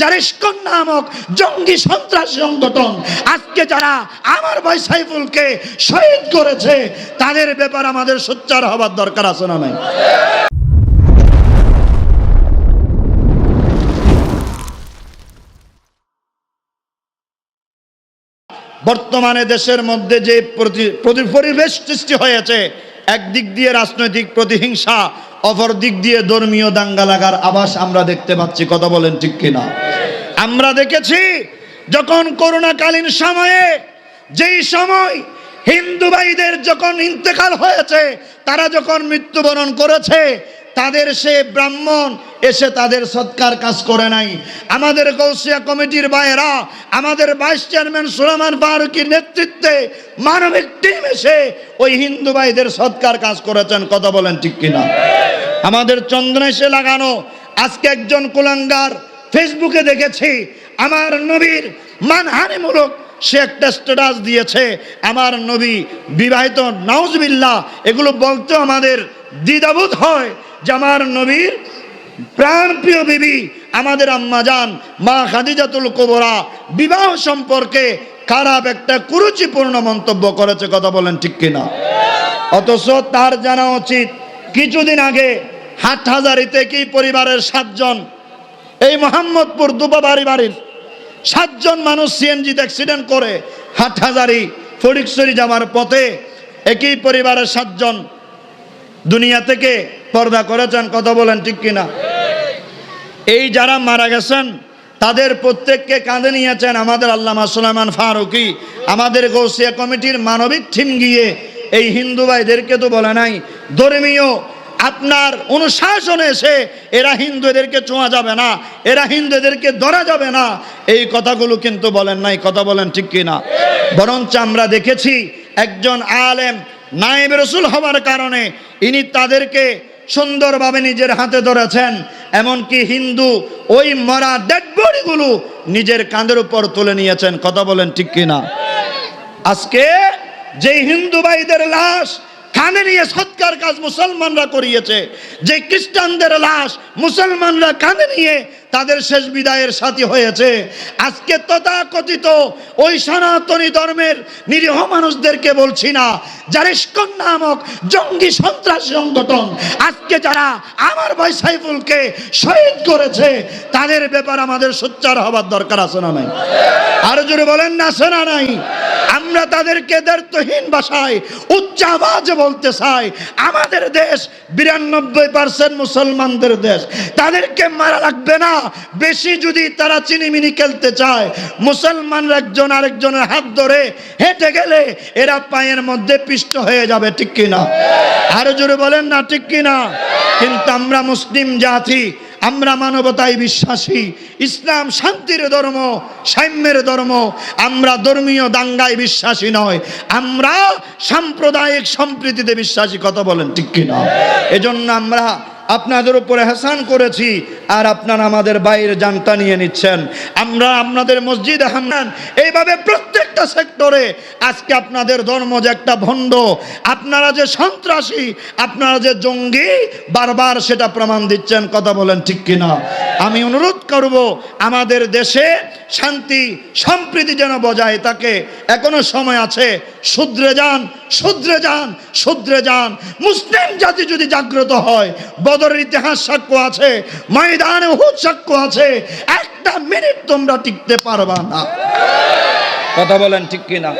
জারিস্কন নামক জঙ্গি সন্ত্রাস সংগঠন, আজকে যারা আমার ভাই সাইফুলকে শহীদ করেছে, তাদের ব্যাপার আমাদের সোচ্চার হবার দরকার আছে না নাই? বর্তমানে দেশের মধ্যে যে প্রতি- পরিবেশ সৃষ্টি হয়েছে, একদিক দিয়ে রাজনৈতিক প্রতিহিংসা অপর দিক দিয়ে ধর্মীয় দাঙ্গা লাগার আভাস আমরা দেখতে পাচ্ছি। কথা বলেন ঠিক কিনা? আমরা দেখেছি যখন করোনাকালীন সময়ে, যেই সময় হিন্দু ভাইদের যখন ইন্তেকাল হয়েছে, তারা যখন মৃত্যুবরণ করেছে, তাদের সে ব্রাহ্মণ এসে তাদের সৎকার কাজ করে নাই। আমাদের গৌসিয়া কমিটির ভাইয়েরা, আমাদের ভাইস চেয়ারম্যান সুলামান ফারুকির নেতৃত্বে মানবিক টিম এসে ওই হিন্দু ভাইদের সৎকার কাজ করেছেন, কথা বলেন ঠিক কিনা? আমাদের চন্দ্র এসে লাগানো, আজকে একজন কুলাঙ্গার ফেসবুকে দেখেছি, আমার নবীর মানহানিমূলক সে একটা স্ট্যাটাস দিয়েছে। আমার নবী বিবাহিত, নাউজবিল্লাহ, এগুলো বলতে আমাদের দ্বিধাবোধ হয় যে আমার নবীর প্রাণপ্রিয় বিবি, আমাদের আম্মা জান, মা খাদিজাতুল কোবরা, বিবাহ সম্পর্কে খারাপ একটা কুরুচিপূর্ণ মন্তব্য করেছে, কথা বলেন ঠিক কিনা? অথচ তার জানা উচিত, কিছুদিন আগে হাট হাজারিতে কি পরিবারের সাতজন এই মোহাম্মদপুর দুবাবাড়ি বাড়ির সাতজন মানুষ সিএনজিতে অ্যাক্সিডেন্ট করে, হাটহাজারি ফরিকসরি যাওয়ার পথে একই পরিবারের সাতজন দুনিয়া থেকে পর্দা করেছেন, কথা বলেন ঠিক কিনা? এই যারা মারা গেছেন, তাদের প্রত্যেককে কাঁধে নিয়েছেন আমাদের আল্লামা সুলাইমান ফারুকি। আমাদের গৌসিয়া কমিটির মানবিক থিম গিয়ে এই হিন্দু ভাইদেরকে তো বলে নাই, ধর্মীয় আপনার অনুশাসনে এসে এরা হিন্দু এদেরকে ছোঁয়া যাবে না, এরা হিন্দুদেরকে ধরা যাবে না। এই কথাগুলো কিন্তু বলেন নাই কথা বলেন ঠিক কিনা? বরঞ্চ আমরা দেখেছি একজন আলেম, নায়েব রসুল হওয়ার কারণে ইনি তাদেরকে সুন্দরভাবে নিজের হাতে ধরেছেন, এমনকি হিন্দু ওই মরা ডেড বডিগুলো নিজের কাঁধের উপর তুলে নিয়েছেন। কথা বলেন ঠিক কিনা? আজকে যে হিন্দু ভাইদের লাশ কানে নিয়ে সৎকার কাজ মুসলমানরা করিয়েছে। যে খ্রিস্টানদের লাশ মুসলমানরা কানে নিয়ে তাদের শেষ বিদায়ের সাথী হয়েছে। আজকে তথাকথিত ওই সনাতনী ধর্মের নিরীহ মানুষদেরকে বলছি না, যারা ইস্কন নামক জঙ্গি সন্ত্রাস সংগঠন আজকে যারা আমার ভাই সাইফুলকে শহীদ করেছে, তাদের ব্যাপার আমাদের সোচ্চার হবার দরকার আছে না নাই? আরও জোরে বলেন না, আছে না নাই? আমরা তাদেরকে দায়িত্বহীন ভাষায় উচ্চ আওয়াজে বলতে চাই। আমাদের দেশ বিরানব্বই পার্সেন্ট মুসলমানদের দেশ। তাদেরকে মারা লাগবে না। বেশি যদি তারা চিনিমিনি খেলতে চায়, মুসলমানরা একজন আরেকজনের হাত ধরে হেঁটে গেলে এরা পায়ের মধ্যে পিষ্ট হয়ে যাবে, ঠিক কিনা? আরও জোরে বলেন না, ঠিক কিনা? কিন্তু আমরা মুসলিম জাতি, আমরা মানবতায় বিশ্বাসী, ইসলাম শান্তির ধর্ম, সাম্যের ধর্ম, আমরা ধর্মীয় দাঙ্গায় বিশ্বাসী নয়, আমরা সাম্প্রদায়িক সম্প্রীতিতে বিশ্বাসী, কথা বলেন, ঠিক কিনা? এজন্য আমরা আপনাদের উপরে হেসান করেছি আর আপনারা আমাদের বাইরে জানতা নিয়ে নিচ্ছেন। আমরা আপনাদের মসজিদ হামনান। এইভাবে প্রত্যেকটা সেক্টরে আজকে আপনাদের ধর্ম যে একটা ভণ্ড, আপনারা যে সন্ত্রাসী, আপনারা যে জঙ্গি, বারবার সেটা প্রমাণ দিচ্ছেন, কথা বলেন ঠিক কিনা? আমি অনুরোধ করব, আমাদের দেশে শান্তি, সম্প্রীতি যেন বজায় থাকে। এখনও সময় আছে শুদ্রে যান শুদ্রে যান শুদ্রে যান। মুসলিম জাতি যদি জাগ্রত হয় বদরের ইতিহাস সাক্ষ্য আছে, ময়দানে হুদ সাক্ষ্য আছে, একটা মিনিট তোমরা টিকতে পারবা না। কথা বলেন ঠিক কিনা?